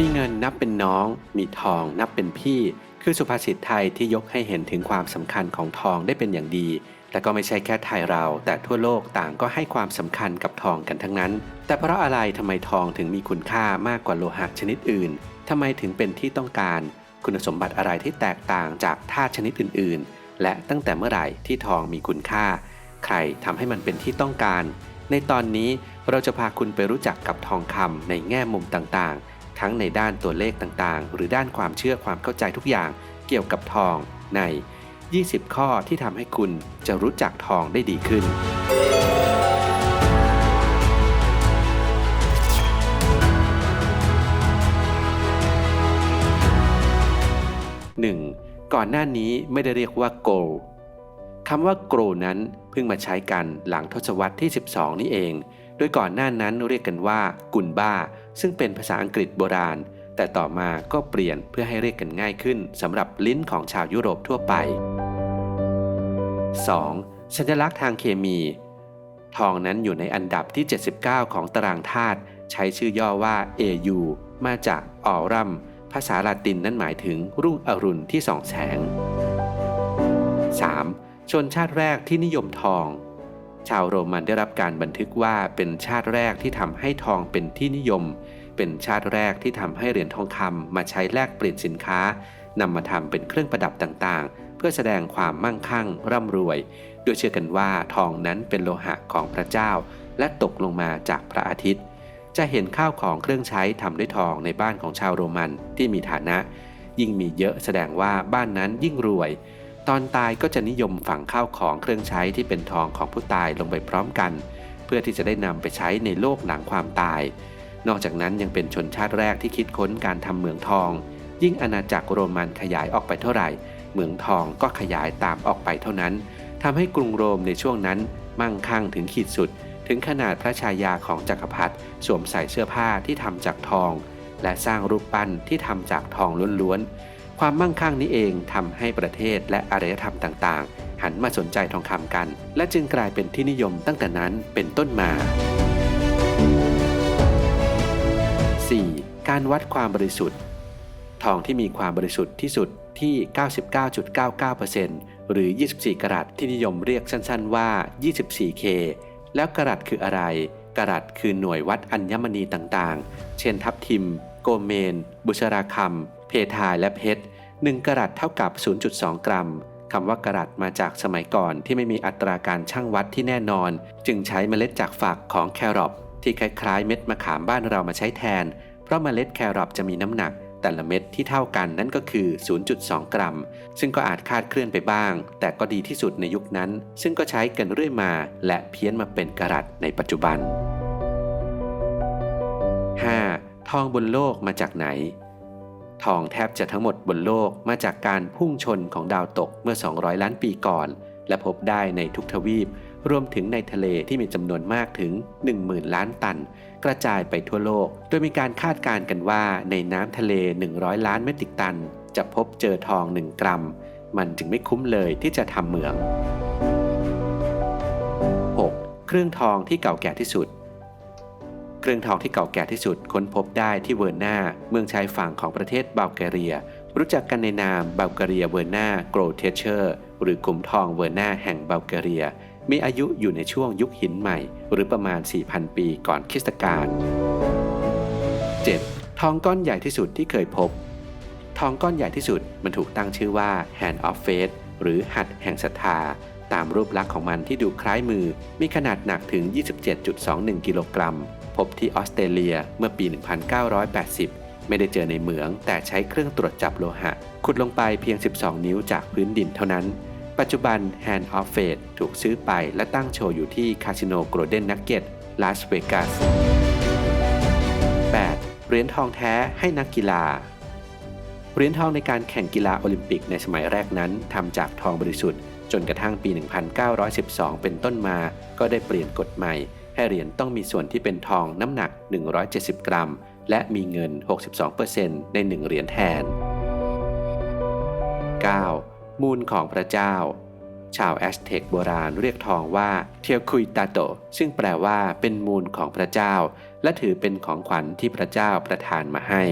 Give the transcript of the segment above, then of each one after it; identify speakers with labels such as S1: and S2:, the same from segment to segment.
S1: มีเงินนับเป็นน้อง มีทองนับเป็นพี่ คือสุภาษิตไทยที่ยกให้เห็นถึงความสำคัญของทองได้เป็นอย่างดี และก็ไม่ใช่แค่ไทยเรา แต่ทั่วโลกต่างก็ให้ความสำคัญกับทองกันทั้งนั้น แต่เพราะอะไรทำไมทองถึงมีคุณค่ามากกว่าโลหะชนิดอื่นทำไมถึงเป็นที่ต้องการ คุณสมบัติอะไรที่แตกต่างจากธาตุชนิดอื่น ๆ และตั้งแต่เมื่อไหร่ที่ทองมีคุณค่า ใครทำให้มันเป็นที่ต้องการ ในตอนนี้เราจะพาคุณไปรู้จักกับทองคำในแง่มุมต่างๆ ทั้งในด้านตัวเลขต่างๆ หรือด้านความเชื่อความเข้าใจทุกอย่างเกี่ยวกับทองใน 20 ข้อที่ทำให้คุณจะรู้จักทองได้ดีขึ้น 1. ก่อนหน้านี้ไม่ได้เรียกว่าโกลคำว่าโกลนั้นเพิ่งมาใช้กันหลังทศวรรษที่ 12 นี่เอง โดยก่อนหน้านั้นเรียกกันว่า กุนบ้า ซึ่งเป็นภาษาอังกฤษโบราณ แต่ต่อมาก็เปลี่ยนเพื่อให้เรียกกันง่ายขึ้นสำหรับลิ้นของชาวยุโรปทั่วไป 2. สัญลักษณ์ทางเคมี ทองนั้นอยู่ในอันดับที่ 79 ของตารางธาตุใช้ชื่อย่อว่า AU มาจากออรัมภาษาลาตินนั้นหมายถึงรุ่งอรุณที่ส่องแสง 3. ชนชาติแรกที่นิยมทอง ชาวโรมันได้รับการบันทึกว่าเป็นชาติแรกที่ทำให้ทองเป็นที่นิยม เป็นชาติแรกที่ทำให้เหรียญทองคำมาใช้แลกเปลี่ยนสินค้านำมาทำเป็นเครื่องประดับต่างๆ เพื่อแสดงความมั่งคั่งร่ำรวย โดยเชื่อกันว่าทองนั้นเป็นโลหะของพระเจ้า และตกลงมาจากพระอาทิตย์ จะเห็นข้าวของเครื่องใช้ทำด้วยทองในบ้านของชาวโรมันที่มีฐานะ ยิ่งมีเยอะแสดงว่าบ้านนั้นยิ่งรวย อนตายก็จะนิยมฝังข้าวของเครื่องใช้ที่เป็นทองของผู้ตายลงไปพร้อมกัน เพื่อที่จะได้นำไปใช้ในโลกหลังความตาย นอกจากนั้นยังเป็นชนชาติแรกที่คิดค้นการทำเหมืองทอง ยิ่งอาณาจักรโรมันขยายออกไปเท่าไหร่เหมืองทองก็ขยายตามออกไปเท่านั้นทำให้กรุงโรมในช่วงนั้นมั่งคั่งถึงขีดสุด ถึงขนาดพระชายาของจักรพรรดิสวมใส่เสื้อผ้าที่ทำจากทอง และสร้างรูปปั้นที่ทำจากทองล้วนๆ ความมั่งคั่งนี้เองทำให้ประเทศและอารยธรรมต่างๆ หันมาสนใจทองคำกัน และจึงกลายเป็นที่นิยมตั้งแต่นั้นเป็นต้นมา 4. การวัดความบริสุทธิ์ ทองที่มีความบริสุทธิ์ที่สุดที่ 99.99%หรือ 24กรัตที่นิยมเรียกสั้นๆว่า 24K แล้วกรัตคืออะไร กรัตคือหน่วยวัดอัญมณีต่างๆ เช่นทับทิม โกเมน บุชราคำ เพทายและเพชรหนึ่งกรัตเท่ากับ 0.2 กรัมคำว่ากรัตมาจากสมัยก่อนที่ไม่มีอัตราการชั่งวัดที่แน่นอน จึงใช้เมล็ดจากฝักของแครอทที่คล้ายๆ เม็ดมะขามบ้านเรามาใช้แทน เพราะเมล็ดแครอทจะมีน้ำหนัก แต่ละเม็ดที่เท่ากันนั่นก็คือ 0.2 กรัม ซึ่งก็อาจคาดเคลื่อนไปบ้าง แต่ก็ดีที่สุดในยุคนั้น ซึ่งก็ใช้กันเรื่อยมา และเพี้ยนมาเป็นกรัตในปัจจุบัน 5. ทองบนโลกมาจากไหน ทองแทบจะทั้งหมดบนโลกมาจากการพุ่งชนของดาวตกเมื่อ 200 ล้านปีก่อน และพบได้ในทุกทวีป รวมถึงในทะเลที่มีจำนวนมากถึง 10,000 ล้านตัน กระจายไปทั่วโลก โดยมีการคาดการณ์กันว่าในน้ำทะเล 100 ล้านเมตริกตัน จะพบเจอทอง 1 กรัม มันจึงไม่คุ้มเลยที่จะทำเหมือง 6. เครื่องทองที่เก่าแก่ที่สุด เครื่องทองที่เก่าแก่ที่สุดค้นพบได้ที่เวอร์นาเมืองชายฝั่งของประเทศบัลแกเรีย รู้จักกันในนามบัลแกเรียเวอร์นาโกลเทเชอร์หรือกลุ่มทองเวอร์นาแห่งบัลแกเรีย มีอายุอยู่ในช่วงยุคหินใหม่ หรือประมาณ 4,000 ปีก่อนคริสตกาล 7. ทองก้อนใหญ่ที่สุดที่เคยพบ ทองก้อนใหญ่ที่สุดมันถูกตั้งชื่อว่า Hand of Faith หรือหัดแห่งศรัทธาตามรูปลักษณ์ของมันที่ดูคล้ายมือ มีขนาดหนักถึง 27.21 กิโลกรัม พบที่ออสเตรเลียเมื่อปี 1980 ไม่ได้เจอในเหมือง แต่ใช้เครื่องตรวจจับโลหะ ขุดลงไปเพียง 12 นิ้วจากพื้นดินเท่านั้น ปัจจุบัน Hand of Fate ถูกซื้อไปและตั้งโชว์อยู่ที่คาสิโนโกลเด้นนักเก็ตลาสเวกัส 8. เหรียญทองแท้ให้นักกีฬาเหรียญทองในการแข่งกีฬาโอลิมปิกในสมัยแรกนั้นทำจากทองบริสุทธิ์ จนกระทั่งปี 1912 เป็นต้นมา ก็ได้เปลี่ยนกฎใหม่ ให้เหรียญต้องมีส่วนที่เป็นทองน้ำหนัก 170 กรัม และมีเงิน 62%ใน 1 เหรียญแทน 9. มูลของพระเจ้า ชาวแอสเท็กโบราณเรียกทองว่าเทียคุยตาโต ซึ่งแปลว่าเป็นมูลของพระเจ้า และถือเป็นของขวัญที่พระเจ้าประทานมาให้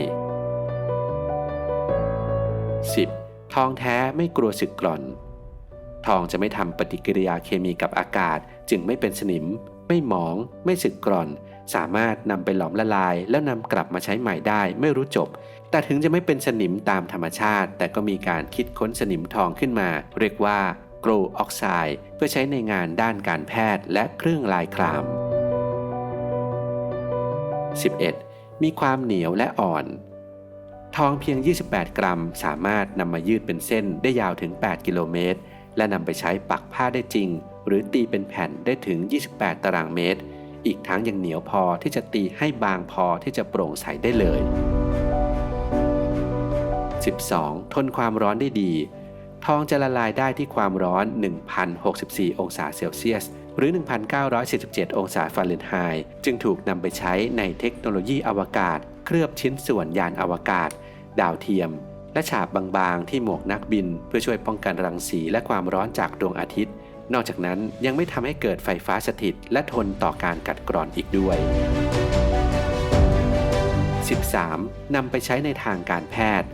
S1: 10. ทองแท้ไม่กลัวสึกกร่อน ทองจะไม่ทำปฏิกิริยาเคมีกับอากาศจึงไม่เป็นสนิม ไม่หมอง ไม่สึกกร่อน สามารถนำไปหลอมละลาย แล้วนำกลับมาใช้ใหม่ได้ไม่รู้จบ แต่ถึงจะไม่เป็นสนิมตามธรรมชาติ แต่ก็มีการคิดค้นสนิมทองขึ้นมา เรียกว่าโกลออกไซด์เพื่อใช้ในงานด้านการแพทย์และเครื่องลายคราม 11. มีความเหนียวและอ่อน ทองเพียง 28 กรัม สามารถนำมายืดเป็นเส้นได้ยาวถึง 8 กิโลเมตร และนำไปใช้ปักผ้าได้จริง หรือตีเป็นแผ่นได้ถึง 28 ตารางเมตร อีกทั้งยังเหนียวพอที่จะตีให้บางพอที่จะโปร่งใสได้เลย 12. ทนความร้อนได้ดี ทองจะละลายได้ที่ความร้อน 1,064 องศาเซลเซียส หรือ 1,947 องศาฟาเรนไฮต์จึงถูกนำไปใช้ในเทคโนโลยีอวกาศ เคลือบชิ้นส่วนยานอวกาศ ดาวเทียม และฉาบบางๆ ที่หมวกนักบิน เพื่อช่วยป้องกันรังสีและความร้อนจากดวงอาทิตย์ นอกจากนั้นยังไม่ทำให้เกิดไฟฟ้าสถิตและทนต่อการกัดกร่อนอีกด้วย 13. นำไปใช้ในทางการแพทย์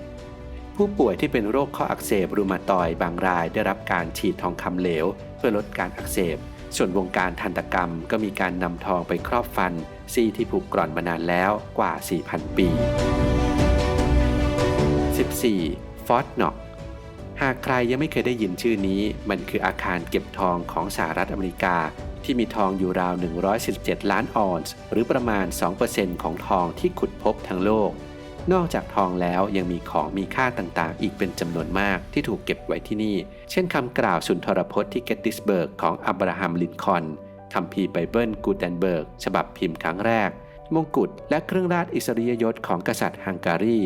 S1: ผู้ป่วยที่เป็นโรคข้ออักเสบรูมาตอยบางรายได้รับการฉีดทองคำเหลว เพื่อลดการอักเสบ ส่วนวงการทันตกรรมก็มีการนำทองไปครอบฟัน ซี่ที่ผูกกร่อนมานานแล้วกว่า 4,000 ปี 14. ฟอสน็อก หากใครยังไม่เคยได้ยินชื่อนี้ มันคืออาคารเก็บทองของสหรัฐอเมริกา ที่มีทองอยู่ราว 147 ล้านออนซ์หรือประมาณ 2%ของทองที่ขุดพบทั้งโลก นอกจากทองแล้วยังมีของมีค่าต่างๆ อีกเป็นจำนวนมากที่ถูกเก็บไว้ที่นี่ เช่นคำกล่าวสุนทรพจน์ที่เกตติสเบิร์กของอับราฮัมลินคอนคัมภีร์ไบเบิลกูเทนเบิร์กฉบับพิมพ์ครั้งแรก มงกุฎและเครื่องราชอิสริยยศของกษัตริย์ฮังการี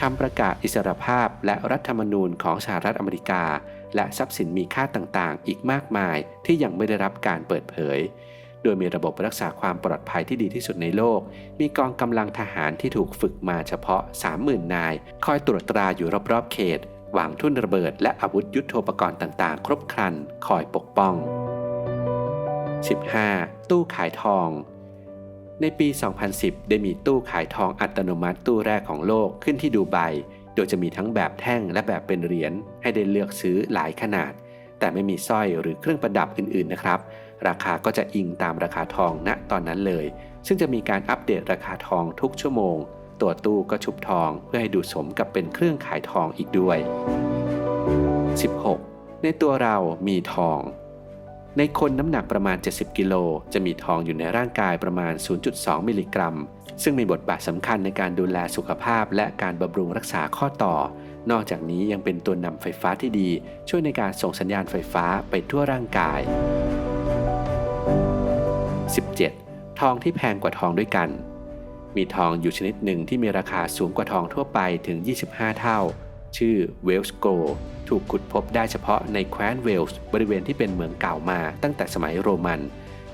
S1: คำประกาศอิสรภาพและรัฐธรรมนูญของสหรัฐอเมริกา และทรัพย์สินมีค่าต่างๆ อีกมากมายที่ยังไม่ได้รับการเปิดเผย โดยมีระบบรักษาความปลอดภัยที่ดีที่สุดในโลก มีกองกำลังทหารที่ถูกฝึกมาเฉพาะ 30,000 นาย คอยตรวจตราอยู่รอบๆเขตวางทุ่นระเบิด และอาวุธยุโทโธปกรณ์ต่างๆ ครบครัน คอยปกป้อง 15. ตู้ขายทอง ในปี 2010 ได้มีตู้ขายทองอัตโนมัติตู้แรกของโลกขึ้นที่ดูไบ โดยจะมีทั้งแบบแท่งและแบบเป็นเหรียญให้ได้เลือกซื้อหลายขนาด แต่ไม่มีสร้อยหรือเครื่องประดับอื่นๆนะครับ ราคาก็จะอิงตามราคาทองณตอนนั้นเลย ซึ่งจะมีการอัปเดตราคาทองทุกชั่วโมง ตัวตู้ก็ชุบทองเพื่อให้ดูสมกับเป็นเครื่องขายทองอีกด้วย 16. ในตัวเรามีทอง ในคนน้ำหนักประมาณ 70 กิโล จะมีทองอยู่ในร่างกายประมาณ 0.2 มิลลิกรัม ซึ่งมีบทบาทสำคัญในการดูแลสุขภาพ และการบำรุงรักษาข้อต่อ นอกจากนี้ยังเป็นตัวนำไฟฟ้าที่ดี ช่วยในการส่งสัญญาณไฟฟ้าไปทั่วร่างกาย 17. ทองที่แพงกว่าทองด้วยกัน มีทองอยู่ชนิดหนึ่งที่มีราคาสูงกว่าทองทั่วไปถึง 25 เท่า ชื่อเวลส์โก ถูกขุดพบได้เฉพาะในแคว้นเวลส์บริเวณที่เป็นเหมืองเก่ามาตั้งแต่สมัยโรมัน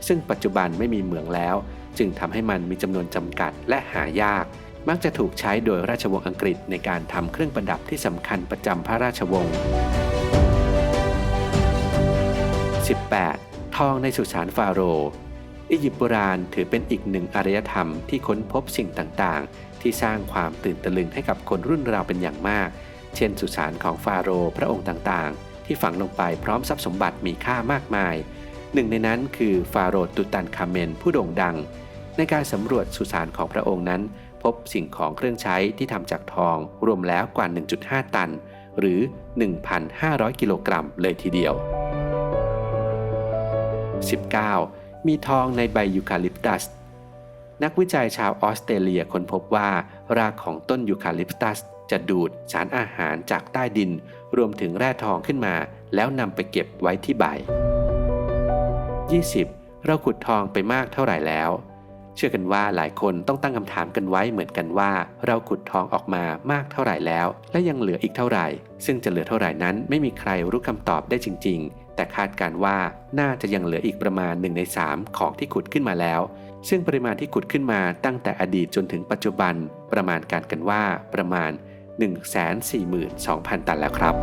S1: ซึ่งปัจจุบันไม่มีเหมืองแล้ว จึงทำให้มันมีจำนวนจำกัดและหายาก มักจะถูกใช้โดยราชวงศ์อังกฤษในการทำเครื่องประดับที่สำคัญประจำพระราชวงศ์ 18. ทองในสุสานฟาโรห์อียิปต์โบราณถือเป็นอีกหนึ่งอารยธรรมที่ค้นพบสิ่งต่างๆ ที่สร้างความตื่นตะลึงให้กับคนรุ่นเราเป็นอย่างมาก เช่นสุสานของฟาโรห์พระองค์ต่างๆ ที่ฝังลงไปพร้อมทรัพย์สมบัติมีค่ามากมาย หนึ่งในนั้นคือฟาโรห์ตุตันคาเมนผู้โด่งดัง ในการสำรวจสุสานของพระองค์นั้น พบสิ่งของเครื่องใช้ที่ทำจากทอง รวมแล้วกว่า 1.5 ตัน หรือ 1,500 กิโลกรัมเลยทีเดียว 19. มีทองในใบยูคาลิปตัสนักวิจัยชาวออสเตรเลียค้นพบว่ารากของต้นยูคาลิปตัส จะดูดสารอาหารจากใต้ดิน รวมถึงแร่ทองขึ้นมา แล้วนำไปเก็บไว้ที่ใบ 20. เราขุดทองไปมากเท่าไหร่แล้ว เชื่อกันว่าหลายคนต้องตั้งคำถามกันไว้เหมือนกันว่า เราขุดทองออกมามากเท่าไหร่แล้ว และยังเหลืออีกเท่าไหร่ ซึ่งจะเหลือเท่าไหร่นั้นไม่มีใครรู้คำตอบได้จริง ๆ แต่คาดการว่าน่าจะยังเหลืออีกประมาณ1ใน3ของที่ขุดขึ้นมาแล้วซึ่งปริมาณที่ขุดขึ้นมาตั้งแต่อดีตจนถึงปัจจุบัน ประมาณการกันว่าประมาณ 142,000 ตันแล้วครับ